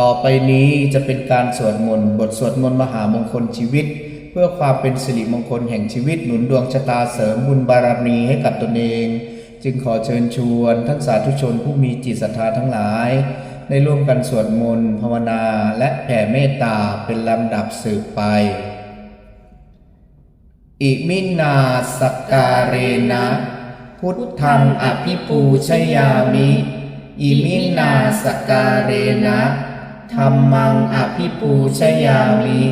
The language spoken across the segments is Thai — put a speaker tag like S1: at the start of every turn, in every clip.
S1: ต่อไปนี้จะเป็นการสวดมนต์บทสวดมนต์มหามงคลชีวิต เพื่อความเป็นสิริมงคลแห่งชีวิตหนุนดวงชะตาเสริมบุญบารมีให้กับตนเอง จึงขอเชิญชวนท่านสาธุชนผู้มีจิตศรัทธาทั้งหลาย ได้ร่วมกันสวดมนต์ภาวนาและแผ่เมตตาเป็นลำดับสืบไป อิมินาสการเรนะ พุทธังอภิปูชยามิ อิมินาสกการเรนะ ธรรมังอภิปูชยามิ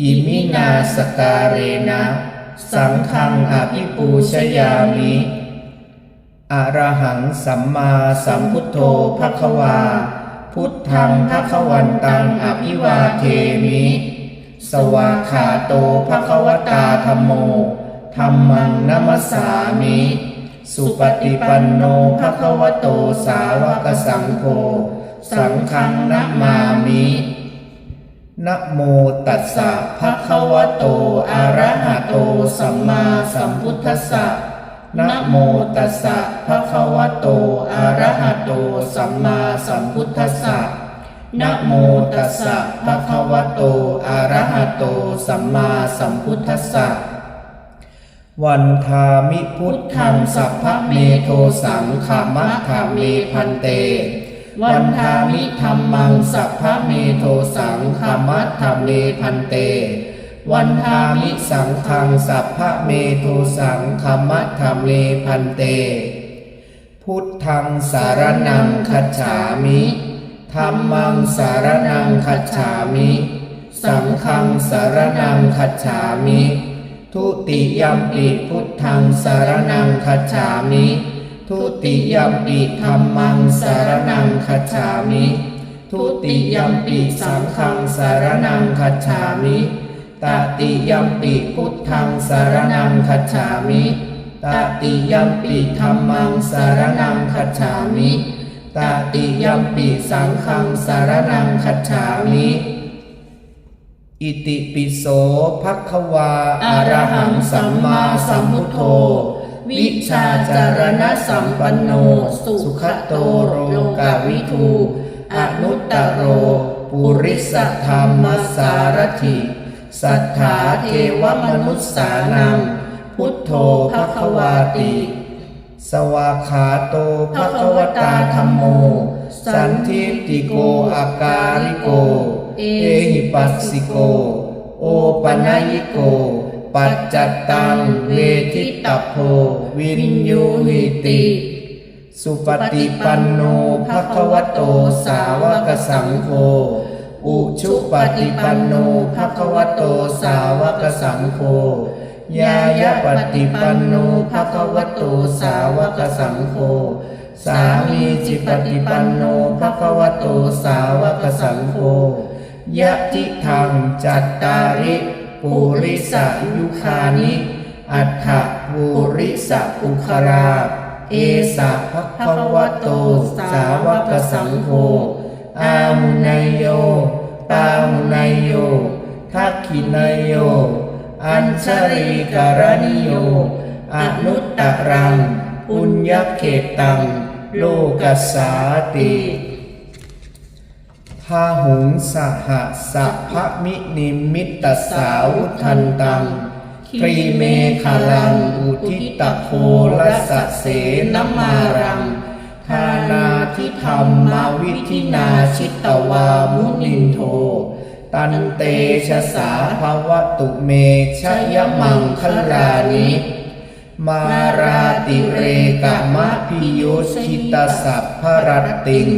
S1: อิมินาสการเรนะ สังฆังอภิปูชยามิอรหังสัมมาสัมพุทโธภควา พุทธังภควันตังอภิวาเทมิ สวาขาโตภควตาธรรมโมธรรมังนัมสสามิ สุปฏิปันโนภควโตสาวกสังโฆ สังฆังนะมามินะโมตัสสะภะคะวะโต อะระหะโต สัมมาสัมพุทธัสสะนะโมตัสสะภะคะวะโต อะระหะโต สัมมาสัมพุทธัสสะนะโมตัสสะภะคะวะโต อะระหะโต สัมมาสัมพุทธัสสะ วันทามิพุทธังสัพพะเมโทสังขามะขะเมพันเต วันทามิธรรมังสัพพะเมโทสังขามะขะเมพันเต วันทามิสังฆังสัพพะเมโทสังขามะขะเมพันเต พุทธังสารนังคัจฉามิธรรมังสารนังคัจฉามิ สังฆังสารนังคัจฉามิ ทุติยมปิพุทธังสารนังคัจฉามิ ทุติยมปิธรรมังสารนังคัจฉามิ ทุติยมปิสังฆังสารนังคัจฉามิ ตติยมปิพุทธังสารนังคัจฉามิตติยมปิธรรมังสารนังคัจฉามิตติยมปิสังฆังสารนังคัจฉามิ อิติปิโสภควาอะระหังสัมมาสัมพุทโธ วิชาจารณสัมปันโน สุขโตโรกาวิทู อนุตตโร ปุริสธรรมสารถิสัทธาเทวมนุษสานัง พุทโธภควาติ สวาขาโตภควตาธรรมโม สันทิติโกอาการิโก เอหิปัสสิโก โอปนัยิโก ปัจจตังเวทิตาโพวินยูหิติ สุปฏิปันโนภควโตสาวกสังโฆอุชุปฏิปันโนภควโตสาวกสังโฆยายะปฏิปันโนภควโตสาวกสังโฆสามีจิปฏิปันโนภควโตสาวกสังโฆยะทิทางจัตตาริ ปุริสายุคานิอัฏฐปุริสอุคราเอสะภะคะวะโต สาวกสังโฆอามุนยโย ปามุนยโย ทักขินยโย อัญชริการณิโย อนุตตรัง ปุญญเขตัง โลกัสสาติ พาหุงสหสัพพมินิมิตสาวุทันตังตรีเมฆลังอุทิตโพลสะเสนมารังทานาทิธรรมาวิธินาชิตวามุนินโท ตันเตชะสาภวตุเมชยมังคลานิมาราติเรกามะพิโยชิตสัพพรติง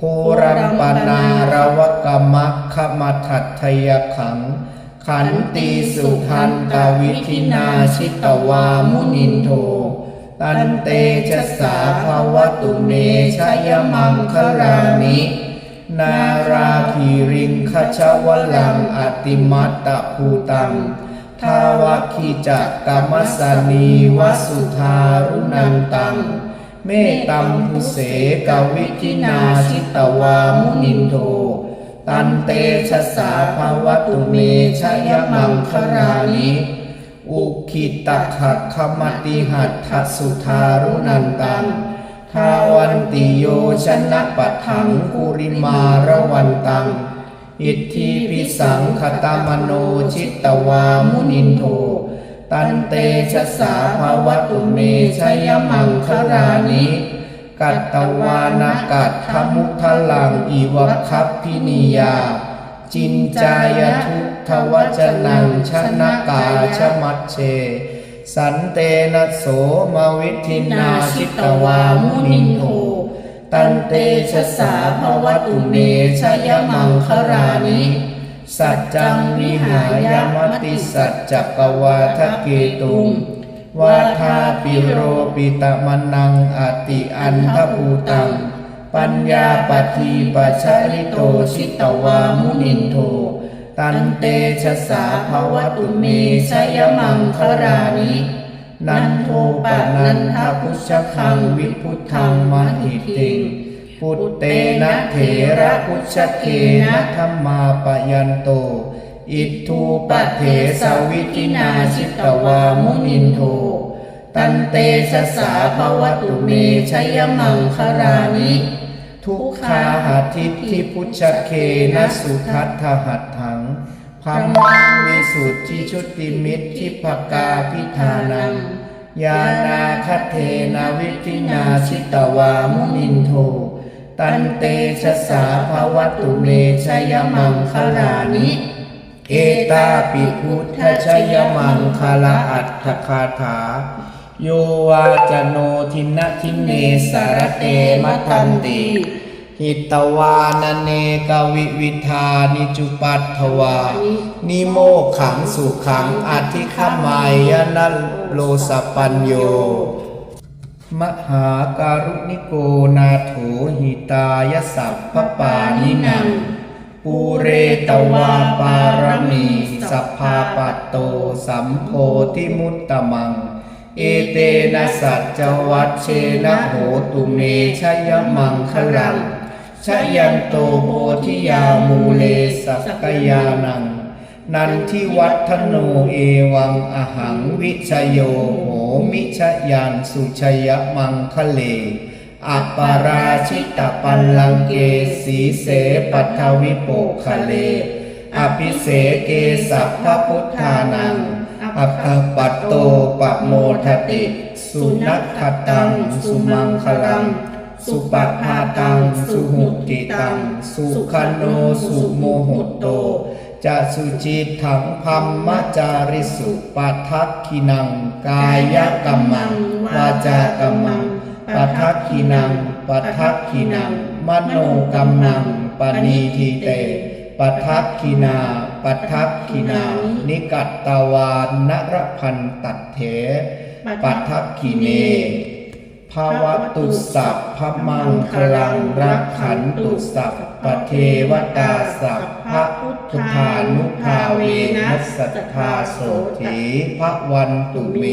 S1: โครัมปนารวกรรมขมัทัตทยขัง ขันติสุทันตวิธินาชิตวามุนินโท ตันเตชะสาภาวตุเมชยมังคลานินาราภีริงคชวลังอติมัตตภูตังทาวคิจักกรรมสนีวสุธารุนันตัง เมตัมพุเสกวิจินาชิตวามุนินโทตันเตชะสาภาวตุเมชยมังครานิอุคิตขักขมติหัตถสุธารุนันตังทาวันติโยชนะปัทังกุริมาระวันตัง อิทธิพิสังคตามโนชิตตวามุนินโท ตันเตชะสาภาวตุเมชยมังครานิกัตตวานากัตทมุทลังอีวคัพพินิยา จินจายทุกทวจนังชนะกาชมัชเช สันเตนะโสมวิทินาชิตวามุนิโทตันเตชะสาภวตุเมชยมังครานิ สัจจังวิหายมติสัจจกวาทเกตุงวาทาปิโรปิตะมนังอติอันทภูตัง ปัญญาปทีปัชริโตชิตวามุนินโท ตันเตชะสาภวตุเมชยมังครานินันโทปะนันทพุชคังวิพุทธังมหิติง พุตเตนะเถระพุชเคนะธรรมาปยันโต อิทูปะเถสวิทินาชิตวามุนินโทตันเตชะสาภวตุเมชยมังครานิ ทุกขาหัตถิทิพุชเคนะสุทัตถหัตถังพัมมังวิสุทธิชุติมิตรทิภกาพิธานังยานาคเทนาวิทินาชิตวามุนินโท ตันเตชะสาภวตุเมชยมังคลานิ เอตาปิพุทธชยมังคลาอัตถคาถา โยวาจโนทินทินเนสารเตมัทันติ หิตวานเนกวิวิธานิจุปัตถวา นิโมขังสุขังอธิขมายนัลโลสปัญโย มหาการุณิโกนาโถหิตายสัพพปานินังปูเรตวาปารมีสัพพาปัตโตสัมโพธิมุตตมัง เอเตนะสัจจวัชเชนะโหตุเมชยมังคลังชยันโตโพธิยามูเลสักกยานัง นันทิวัฒโนเอวังอหังวิชโยโห มิชยานสุชยมังคะเลอัปปาราชิตปันลังเกสีเสปัทวิโปคะเล อภิเสเกสัพพพุทธานัง อัปปัตโตปะโมทติ สุนัขตัง สุมังคลัง สุปภาตัง สุหุติตัง สุขันโนสุโมโหโต จะสุจิตถังพัมมจาริสุปัทักขินัง กายกัมมังวาจากัมมังปัทักขินังปัทักขินัง มโนกัมมังปณีทีเตปัทักขินาปัทักขินา นิกัตตวานนรพันตัดเถปัทักขิเนภาวตุสัพพมังคลังรักขันตุสัพ ปเทวตาสัพพะพุทธานุภาเวนัสสัทธาโสถีพระวันตุเม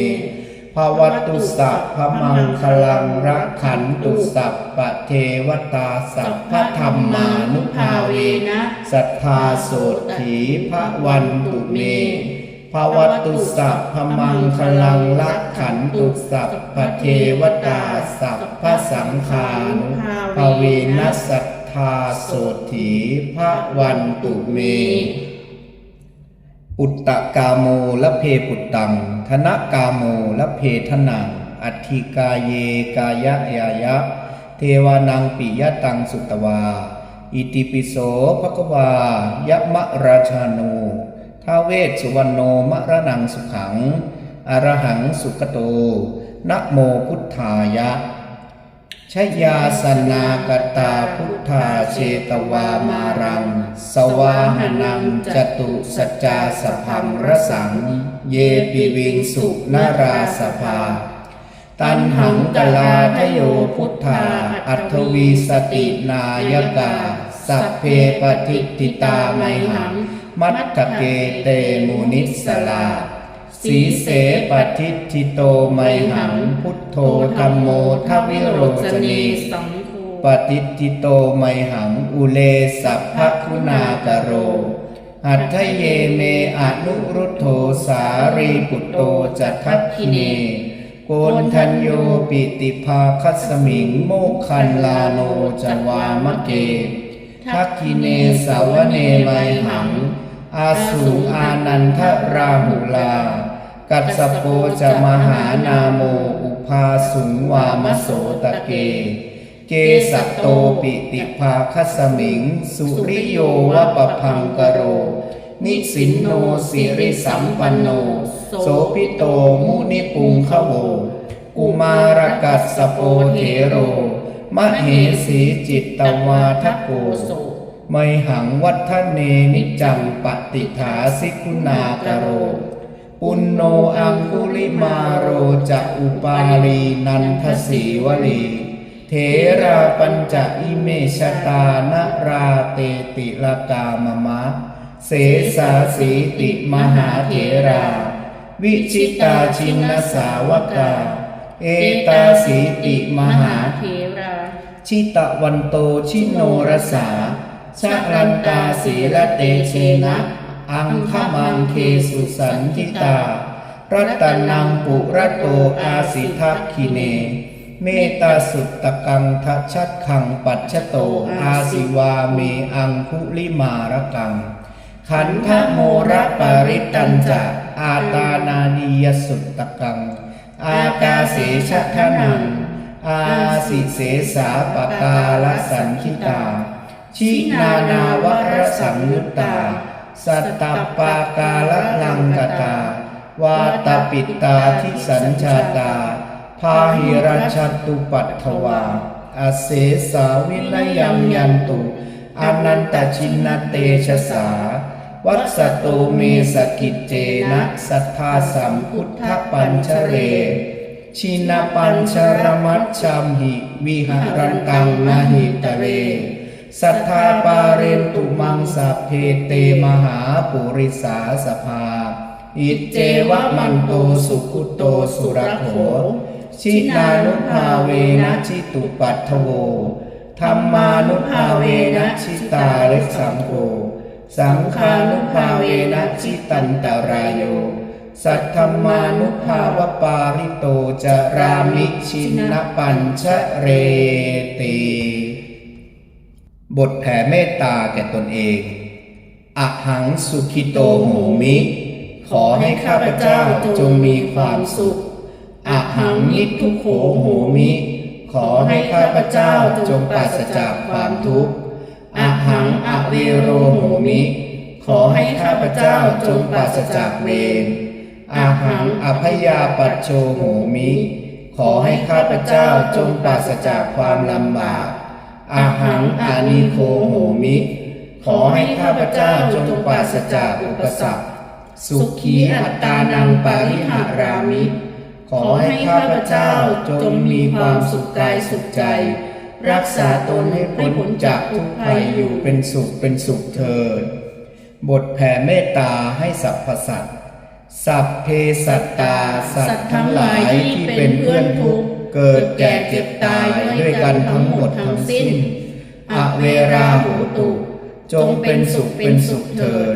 S1: ภาวตุสัพพมังคลังรักขันตุสัพปเทวตาสัพพะธรรมานุภาเวนะสัทธาโสถีพระวันตุเมภาวตุสัพพมังคลังลักขันตุสัพพเทวตาสัพพสังฆานุภาเวนัสสัท ธาโสถีพระวันตุเม อุตตะกาโมละเพปุตตัง ธนกาโมละเพทนัง อัตถิกาเยกายะยายะ เทวานังปิยตังสุตวา อิติปิโสภควายะมะราชาโนท้าเวสสุวรรณโนมะระนังสุขัง อรหังสุขโตนะโมพุทธายะ ชยาสนากตาพุทธาเชตวามารัง สวาหนังจตุสจจาสพังรสัง เยปิวิงสุนาราสภา ตันหังกลาทโยพุทธา อัทวีสตินายกา สัพเพปฏิติตาไมหัง มัตถเกเตมุนิสลา สีเสปฏิทิโตไมหังพุทโธธรรมโมทวิโรจเน
S2: สังโฆ
S1: ปฏิทิโตไมหังอุเลสัพพคุณากโร อัตถเยเมอนุรุโธสารีปุตโตจัทัคคิเนโกนทัญโยปิติภาคัสมิงโมกขันลาโนจวามะเกทักคิเนสาวเนไมหัง อาสูงอานันทราหุลา กัสโปจะมหานาโม อุภาสุงวามโสตะเก เกสัตโตปิติภาคสมิง สุริโยวะปพังกโร นิสินโนสิริสัมปันโน โสพิโตมุนิปุงขโวกุมารกัสโปเทโร มเหสีจิตตวาทโก ไมหังวัฒเนนิจังปฏิฐาสิคุณากโร ปุณโนอังคุลิมาโรจะอุปาลีนันทสีวลี เทราปัญจอิเมชตานราเตติลกามมะ เสสาสีติมหาเถรา วิชิตาชินสาวกา เอตาสีติมหา
S2: เทรา
S1: ชิตะวันโตชิโนรสา ชรันตาสีระเตเชนะอังคมังเคสุสันทิตา รัตนังปุระโตอาสิทักขิเน เมตาสุตตะกังทัชชัดขังปัจฉโตอาสิวาเมอังคุลิมารกัง ขันธโมระปาริตันจะอาตานานียสุตตะกัง อากาเสชะทนังอาสิเสสาปกาลสันคิตา ชินานาวรสังยุตตา สัตตปากาลลังกตาวาตปิตาทิสัญชาตา พาหิรัชตุปัตถวาอาเสสาวินยัมยันตุอนันตชินเตชะสา วัสโตเมสกิจเจนะสัทธาสัมพุทธปัญชเร ชินปัญชรมัชชัมหิ วิหารันตังนาหิตเร สัทธาปาเรนตุมังสัพเพเตมหาปุริสาสภา อิจเจวะมันโตสุขุโตสุรโขชินานุภาเวนะชิตุปัตถโวธรรมานุภาเวนะชิตาริสังโฆสังฆานุภาเวนะชิตันตารายโย สัทธรรมานุภาวปาริโตจะรามิชินปัญชเรติ บทแผ่เมตตาแก่ตนเองอะหังสุขิโตโหมิ ขอให้ข้าพเจ้าจงมีความสุขอะหังนิพทุโขโหมิ ขอให้ข้าพเจ้าจงปราศจากความทุกข์อะหังอเวโรโหมิ ขอให้ข้าพเจ้าจงปราศจากเวรอาหังอภยาปัจโชโหมิ ขอให้ข้าพเจ้าจงปราศจากความลำบาก อาหังอานิโคโหมิ ขอให้ข้าพเจ้าจงปราศจากอุปสรรค สุขีอัตตานังปาริหารามิ ขอให้ข้าพเจ้าจงมีความสุขกายสุขใจ รักษาตนให้พ้นจากทุกภัยอยู่เป็นสุขเป็นสุขเถิด บทแผ่เมตตาให้สรรพสัตว์สัพเพสัตตาสัตว์ทั้งหลายที่เป็นเพื่อนทุกข์ เกิดแก่เจ็บตายด้วยกันทั้งหมดทั้งสิ้นอเวราโหตุ จงเป็นสุขเป็นสุขเถิด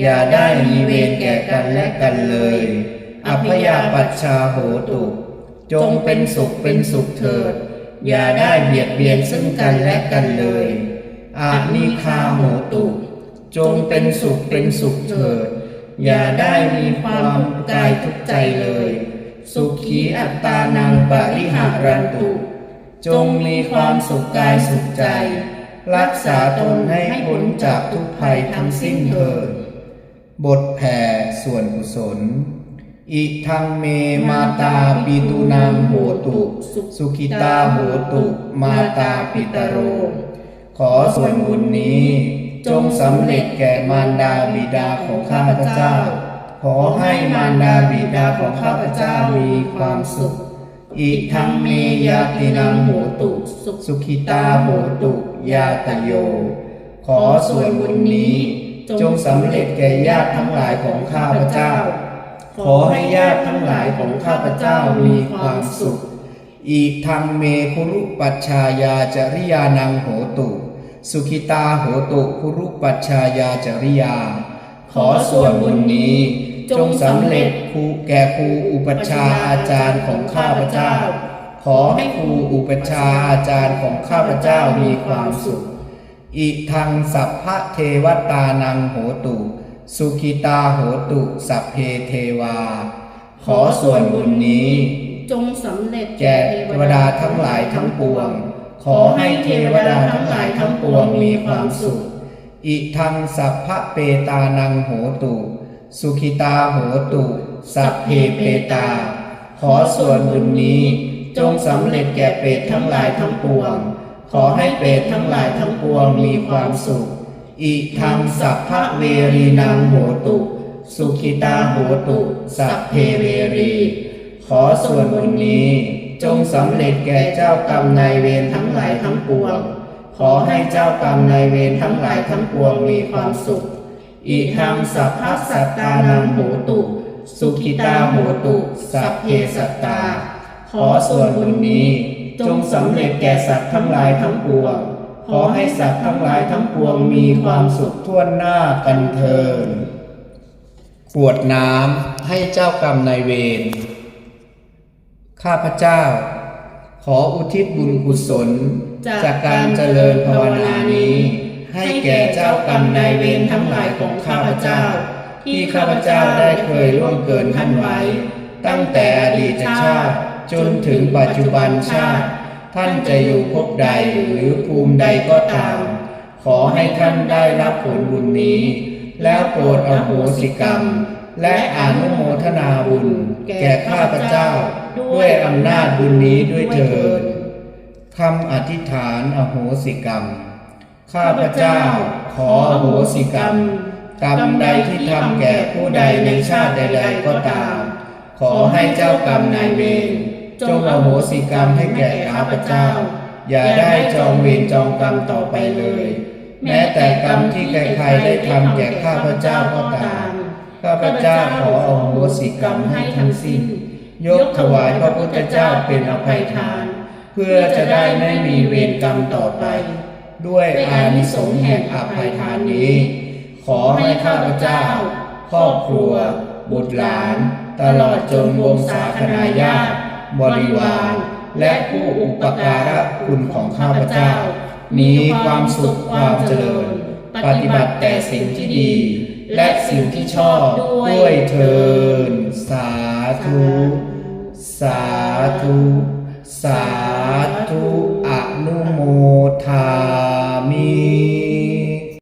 S1: อย่าได้มีเวรแก่กันและกันเลยอภยาปัชชาโหตุ จงเป็นสุขเป็นสุขเถิด อย่าได้เบียดเบียนซึ่งกันและกันเลยอานิคาโหตุ จงเป็นสุขเป็นสุขเถิด อย่าได้มีความกายทุกใจเลย ขีอัตตานังปริหารันตุ จงมีความสุขกายสุขใจ รักษาตนให้พ้นจากทุกภัยทั้งสิ้นเถิดบทแผ่ส่วนกุศล อิทังเมมาตาปิตุนังโหตุ สุขิตาโหตุมาตาปิตโร ขอส่วนบุญนี้จงสำเร็จแก่มารดาบิดาของข้าพเจ้า ขอให้มารดาบิดาของข้าพเจ้ามีความสุข อิทังเมยาตินังโหตุสุขิตาโหตุยาตโย ขอส่วนบุญนี้จงสำเร็จแก่ญาติทั้งหลายของข้าพเจ้า ขอให้ญาติทั้งหลายของข้าพเจ้ามีความสุข อีกทางเมคุรุปัชชายาจริยานังโหตุ สุขิตาโหตุคุรุปัชชายาจริยา ขอส่วนบุญนี้ จจงสำเร็จครูแก่ครูอุปัชฌาย์อาจารย์ของข้าพเจ้า ขอให้ครูอุปัชฌาย์อาจารย์ของข้าพเจ้ามีความสุข อิทังสัพพะเทวตานังโหตุ สุขิตาโหตุสัพเพเทวา ขอส่วนบุญนี้
S2: จงสำเร็จ
S1: แก่เทวดาทั้งหลายทั้งปวง ขอให้เทวดาทั้งหลายทั้งปวงมีความสุข อิทังสัพพะเปตานังโหตุ สุขิตาโหตุ สัพเพเปตา ขอส่วนบุญนี้จงสำเร็จแก่เปรตทั้งหลายทั้งปวง ขอให้เปรตทั้งหลายทั้งปวงมีความสุข อิทังสัพพะเวรีนังโหตุ สุขิตาโหตุ สัพเพเวรี ขอส่วนบุญนี้จงสำเร็จแก่เจ้ากรรมนายเวรทั้งหลายทั้งปวง ขอให้เจ้ากรรมนายเวรทั้งหลายทั้งปวงมีความสุข อิทังสัพพะสัตตานังโหตุ สุขิตาโหตุ สัพเพสัตตา ขอส่วนบุญนี้ จงสำเร็จแก่สัตว์ทั้งหลายทั้งปวง ขอให้สัตว์ทั้งหลายทั้งปวงมีความสุขทั่วหน้ากันเทินกวดน้ำให้เจ้ากรรมนายเวร ข้าพเจ้า ขออุทิศบุญกุศล จากการเจริญภาวนานี้ ให้แก่เจ้ากรรมนายเวรทั้งหลายของข้าพเจ้า ที่ข้าพเจ้าได้เคยล่วงเกินท่านไว้ ตั้งแต่อดีตชาติจนถึงปัจจุบันชาติ ท่านจะอยู่ภพใดหรือภูมิใดก็ตาม ขอให้ท่านได้รับผลบุญนี้ แล้วโปรดอโหสิกรรม และอนุโมทนาบุญ แก่ข้าพเจ้า ด้วยอำนาจบุญนี้ด้วยเถิดคำอธิษฐานอโหสิกรรม ข้าพเจ้าขออโหสิกรรม กรรมใดที่ทำแก่ผู้ใดในชาติใดๆก็ตาม ขอให้เจ้ากรรมนายเวรจงอโหสิกรรมให้แก่ข้าพเจ้า อย่าได้จองเวรจองกรรมต่อไปเลย แม้แต่กรรมที่ใครๆได้ทำแก่ข้าพเจ้าก็ตาม ข้าพเจ้าขออโหสิกรรมให้ทั้งสิ้น ยกถวายพระพุทธเจ้าเป็นอภัยทาน เพื่อจะได้ไม่มีเวรกรรมต่อไป ด้วยอานิสงส์แห่งอภัยทานนี้ ขอให้ข้าพเจ้า ครอบครัว บุตรหลาน ตลอดจนวงศาคณาญาติบริวาร และผู้อุปการะคุณของข้าพเจ้า มีความสุขความเจริญ ปฏิบัติแต่สิ่งที่ดี และสิ่งที่ชอบด้วยเทินสาธุ สาธุ สาธุอ นุโมทามิ